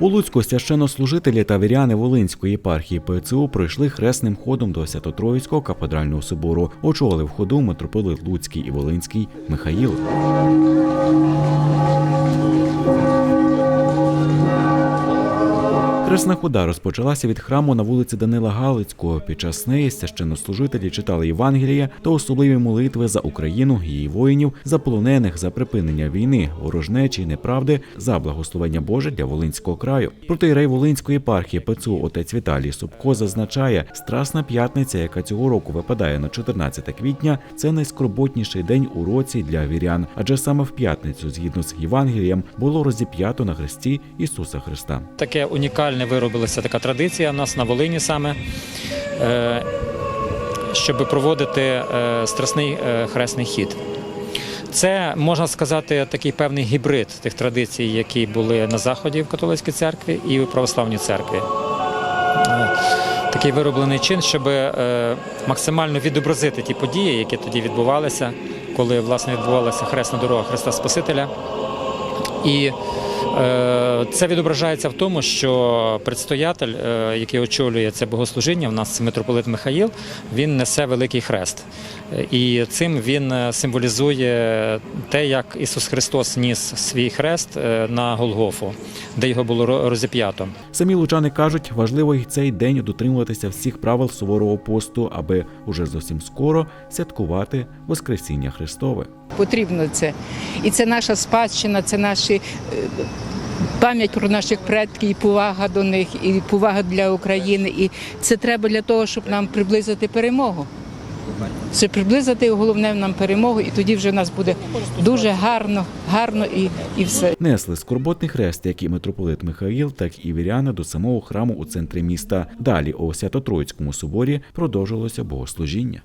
У Луцьку священнослужителі та віряни Волинської єпархії ПЦУ пройшли хресним ходом до Свято-Троїцького кафедрального собору. Очолив ходу митрополит Луцький і Волинський Михаїл. Хресна хода розпочалася від храму на вулиці Данила Галицького. Під час неї священнослужителі читали Євангелія та особливі молитви за Україну, її воїнів, за полонених, за припинення війни, ворожнечі, неправди, за благословення Боже для Волинського краю. Протиєрей Волинської єпархії ПЦУ отець Віталій Собко зазначає, Страсна п'ятниця, яка цього року випадає на 14 квітня, це найскорботніший день у році для вірян, адже саме в п'ятницю, згідно з Євангелієм, було розіп'ято на хресті Ісуса Христа. Таке унікальне виробилася така традиція у нас на Волині саме, е, щоб проводити е, страсний е, хресний хід. Це можна сказати такий певний гібрид тих традицій, які були на заході в католицькій церкві і в православній церкві. Такий вироблений чин, щоб максимально відобразити ті події, які тоді відбувалися, коли власне відбувалася хресна дорога Христа Спасителя. І е, це відображається в тому, що предстоятель, е, який очолює це богослужіння, в нас митрополит Михаїл, він несе великий хрест. І цим він е, символізує те, як Ісус Христос ніс свій хрест на Голгофу, де його було розіп'ято. Самі лучани кажуть, важливо й цей день дотримуватися всіх правил суворого посту, аби уже зовсім скоро святкувати Воскресіння Христове. Потрібно це. І це наша спадщина, це наші. е, Пам'ять про наших предків, і повага до них, і повага для України. І це треба для того, щоб нам приблизити перемогу. Це приблизити головне нам перемогу, і тоді вже в нас буде дуже гарно, гарно і, і все. Несли скорботний хрест, як і митрополит Михаїл, так і віряни до самого храму у центрі міста. Далі у Свято-Троїцькому соборі продовжилося богослужіння.